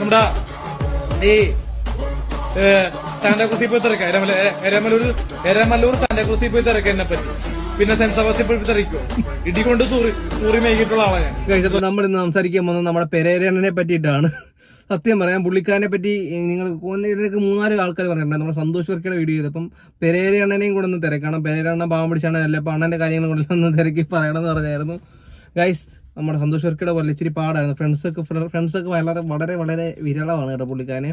നമ്മുടെ ഈ താണ്ടാക്കുളത്തിൽ പോയി തിരക്കാം. എരമല എരമലൂർ എരമല്ലൂർ താണ്ടാക്കുളത്തിൽ പോയി തിരക്കാം എന്നെ പറ്റി. പിന്നെ സെന്റ് സെബാസ്റ്റ്യൻ പോയി തിരക്കോ ഇടി കൊണ്ട് തൂറി തൂറി മേകിട്ടുള്ള ആളാണ് ഞാൻ. നമ്മൾ ഇന്ന് സംസാരിക്കാൻ പോകുന്നത് നമ്മുടെ പെരേരണ്ണനെ പറ്റിയിട്ടാണ്. സത്യം പറയാം പുള്ളിക്കാരനെ പറ്റി നിങ്ങൾ കൊന്നിടക്ക് മൂന്നാൽ ആൾക്കാർ പറഞ്ഞിട്ടുണ്ട്. നമ്മുടെ സന്തോഷ് വർക്കിയുടെ വീഡിയോ ചെയ്തപ്പം പെരേര അണ്ണനെയും കൂടെ ഒന്ന് തിരക്കണം. പെരേര അണ്ണൻ പാവം പിടിച്ചാണ് അല്ല? അപ്പം അണ്ണന്റെ കാര്യങ്ങൾ കൂടെ ഒന്ന് തിരക്കി പറയണമെന്ന് പറഞ്ഞായിരുന്നു. ഗൈസ് നമ്മുടെ സന്തോഷ് വർക്കിയുടെ പോലെ ഇച്ചിരി പാടായിരുന്നു. ഫ്രണ്ട്സൊക്കെ ഫ്രണ്ട്സൊക്കെ വളരെ വളരെ വളരെ വിരളമാണ് കേട്ടോ പുള്ളിക്കാരനെ.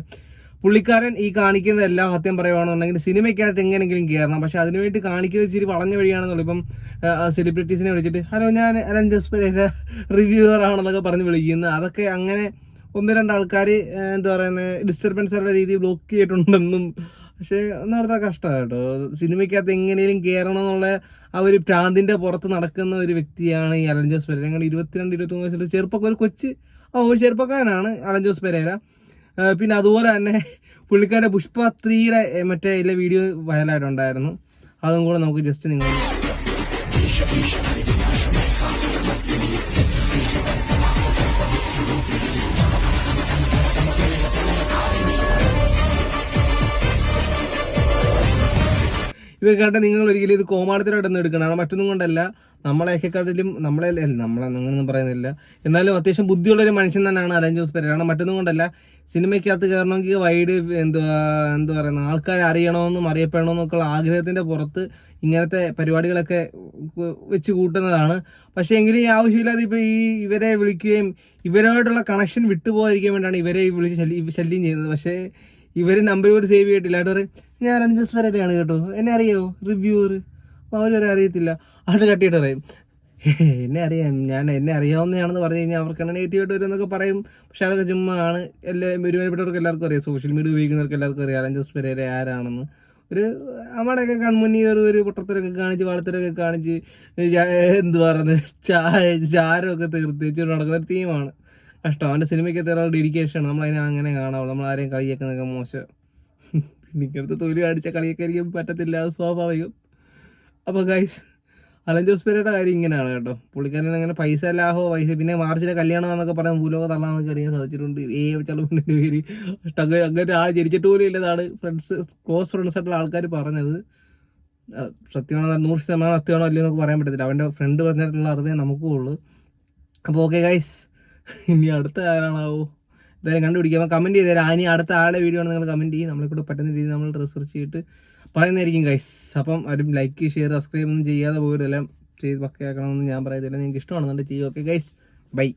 പുള്ളിക്കാരൻ ഈ കാണിക്കുന്ന എല്ലാ സത്യം പറയുകയാണെന്നുണ്ടെങ്കിൽ സിനിമയ്ക്കകത്ത് എങ്ങനെയെങ്കിലും കയറണം പക്ഷെ അതിനുവേണ്ടി കാണിക്കുന്നത് ഇച്ചിരി വളഞ്ഞ വഴിയാണെന്നുള്ളൂ. ഇപ്പം സെലിബ്രിറ്റീസിനെ വിളിച്ചിട്ട് ഹലോ ഞാൻ രഞ്ജസ് റിവ്യൂവർ ആണെന്നൊക്കെ പറഞ്ഞ് വിളിക്കുന്നത് അതൊക്കെ അങ്ങനെ ഒന്ന് രണ്ട് ആൾക്കാർ എന്താ പറയുന്നത് ഡിസ്റ്റർബൻസ് ഉള്ള രീതിയിൽ ബ്ലോക്ക് ചെയ്തിട്ടുണ്ടെന്നും പക്ഷേ നടത്താൻ കഷ്ടമാണ് കേട്ടോ. സിനിമയ്ക്കകത്ത് എങ്ങനെയും കയറണം എന്നുള്ള ആ ഒരു പ്രാന്തിന്റെ പുറത്ത് നടക്കുന്ന ഒരു വ്യക്തിയാണ് ഈ അലൻ ജോസ് പെരേര. ഞങ്ങൾ ഇരുപത്തിരണ്ട് ഇരുപത്തൊന്ന് വയസ്സിൽ ഒരു കൊച്ച്. ആ ഒരു ചെറുപ്പക്കാരനാണ് അലഞ്ചോസ് പെരേര. പിന്നെ അതുപോലെ തന്നെ പുള്ളിക്കാരുടെ പുഷ്പ ത്രീയുടെ മറ്റേ ഇല്ല വീഡിയോ വയലായിട്ടുണ്ടായിരുന്നു അതും കൂടെ നമുക്ക് ജസ്റ്റ് നിങ്ങൾ ഇത് കണ്ട നിങ്ങൾ ഒരിക്കലും ഇത് കോമാളത്തിലോട്ടൊന്നും എടുക്കണം. മറ്റൊന്നും കൊണ്ടല്ല. നമ്മളെക്കാട്ടിലും നമ്മളെ നമ്മളെ അങ്ങനെയൊന്നും പറയുന്നില്ല. എന്നാലും അത്യാവശ്യം ബുദ്ധിയുള്ള ഒരു മനുഷ്യൻ തന്നെയാണ് അലൻ ജോസ് പെരേര. കാരണം മറ്റൊന്നും കൊണ്ടല്ല. സിനിമയ്ക്കകത്ത് കയറണമെങ്കിൽ വൈഡ് എന്തുവാ എന്താ പറയുന്നത്? ആൾക്കാരെ അറിയണമെന്നും അറിയപ്പെടണമെന്നൊക്കെയുള്ള ആഗ്രഹത്തിന്റെ പുറത്ത് ഇങ്ങനത്തെ പരിപാടികളൊക്കെ വെച്ച് കൂട്ടുന്നതാണ്. പക്ഷേ എങ്കിലും ഈ ആവശ്യമില്ലാതെ ഇപ്പോൾ ഈ ഇവരെ വിളിക്കുകയും ഇവരോടുള്ള കണക്ഷൻ വിട്ടുപോകാതിരിക്കാൻ വേണ്ടിയാണ് ഇവരെ വിളിച്ച് ശല്യം ചെയ്യുന്നത്. പക്ഷേ ഇവർ നമ്പർ കൂടി സേവ് ചെയ്തിട്ടില്ല. അവിടെ പറയും ഞാൻ അഞ്ചസ് വരെയാണ് കേട്ടോ. എന്നെ അറിയോ? റിവ്യൂവർ അപ്പോൾ അവരവരെ അറിയത്തില്ല. ആട്ട് കട്ടിയിട്ട് പറയും എന്നെ അറിയാം. ഞാൻ എന്നെ അറിയാവുന്നതാണെന്ന് പറഞ്ഞു കഴിഞ്ഞാൽ അവർക്ക് നെഗറ്റീവ് ആയിട്ട് വരുമെന്നൊക്കെ പറയും. പക്ഷെ അതൊക്കെ ചുമ്മാ ആണ്. എല്ലാ ഒരുമാതിരിപ്പെട്ടവർക്ക് എല്ലാവർക്കും അറിയാം. സോഷ്യൽ മീഡിയ ഉപയോഗിക്കുന്നവർക്ക് എല്ലാവർക്കും അറിയാം. അലഞ്ചസ് പെരേര ആരാണെന്ന്. ഒരു നമ്മുടെയൊക്കെ കൺമുന്നി ഒരു ഒരു പൊട്ടത്തരൊക്കെ കാണിച്ച് വളത്തരൊക്കെ കാണിച്ച് എന്ത് പറയുന്നത്? ചാരമൊക്കെ തീർത്തിച്ച് നടക്കുന്ന ഒരു തീമാണ് കഷ്ടം അവന്റെ സിനിമയ്ക്ക് എത്ര ഡെഡിക്കേഷൻ നമ്മൾ അതിനെ അങ്ങനെ കാണാവുള്ളൂ. നമ്മൾ ആരെയും കളിയാക്കുന്നതൊക്കെ മോശം. നിങ്ങൾക്ക് തൊഴിൽ അടിച്ച കളിയൊക്കെ ആയിരിക്കും പറ്റത്തില്ല. അത് സ്വാഭാവികം. അപ്പോൾ ഗൈസ് അലൻ ജോസ് പേരുടെ കാര്യം ഇങ്ങനെയാണ് കേട്ടോ. പുള്ളിക്കാരൻ അങ്ങനെ പൈസ ലാഭോ പൈസ പിന്നെ മാർച്ചിലെ കല്യാണം എന്നൊക്കെ പറയാൻ ഭൂലോക തള്ളാന്നൊക്കെ അറിയാൻ സാധിച്ചിട്ടുണ്ട്. ഏ ചെലവിന്റെ പേര്. ഇഷ്ടം അങ്ങനെ അങ്ങനെ ആ ജനിച്ചിട്ട് പോലും ഇല്ലതാണ് ഫ്രണ്ട്സ് ക്ലോസ് ഫ്രണ്ട്സ് ആയിട്ടുള്ള ആൾക്കാർ പറഞ്ഞത്. സത്യമാണോ നൂറ് ശതമാനം സത്യമാണോ അല്ലയോ എന്നൊക്കെ പറയാൻ പറ്റത്തില്ല. അവന്റെ ഫ്രണ്ട് പറഞ്ഞിട്ടുള്ള അറിവേ നമുക്കും ഉള്ളൂ അപ്പോൾ ഓക്കെ ഗൈസ് ഇനി അടുത്ത ആരാണാവോ? എന്തായാലും കണ്ടുപിടിക്കാം. കമന്റ് ചെയ്ത് തരാം. ഇനി അടുത്ത ആളെ വീഡിയോ ആണ് നിങ്ങൾ കമന്റ് ചെയ്യും നമ്മളെ കൂടെ പറ്റുന്ന രീതിയിൽ നമ്മൾ റിസർച്ച് ചെയ്തിട്ട് പറയുന്നതായിരിക്കും ഗൈസ് അപ്പം ആരും ലൈക്ക് ഷെയർ സബ്സ്ക്രൈബ് ഒന്നും ചെയ്യാതെ പോയതെല്ലാം ചെയ്ത് പക്കയാക്കണമെന്ന് ഞാൻ പറയത്തില്ല നിങ്ങൾക്ക് ഇഷ്ടമാണെന്നുണ്ടെങ്കിൽ ചെയ്യും ഓക്കെ ഗൈസ് ബൈ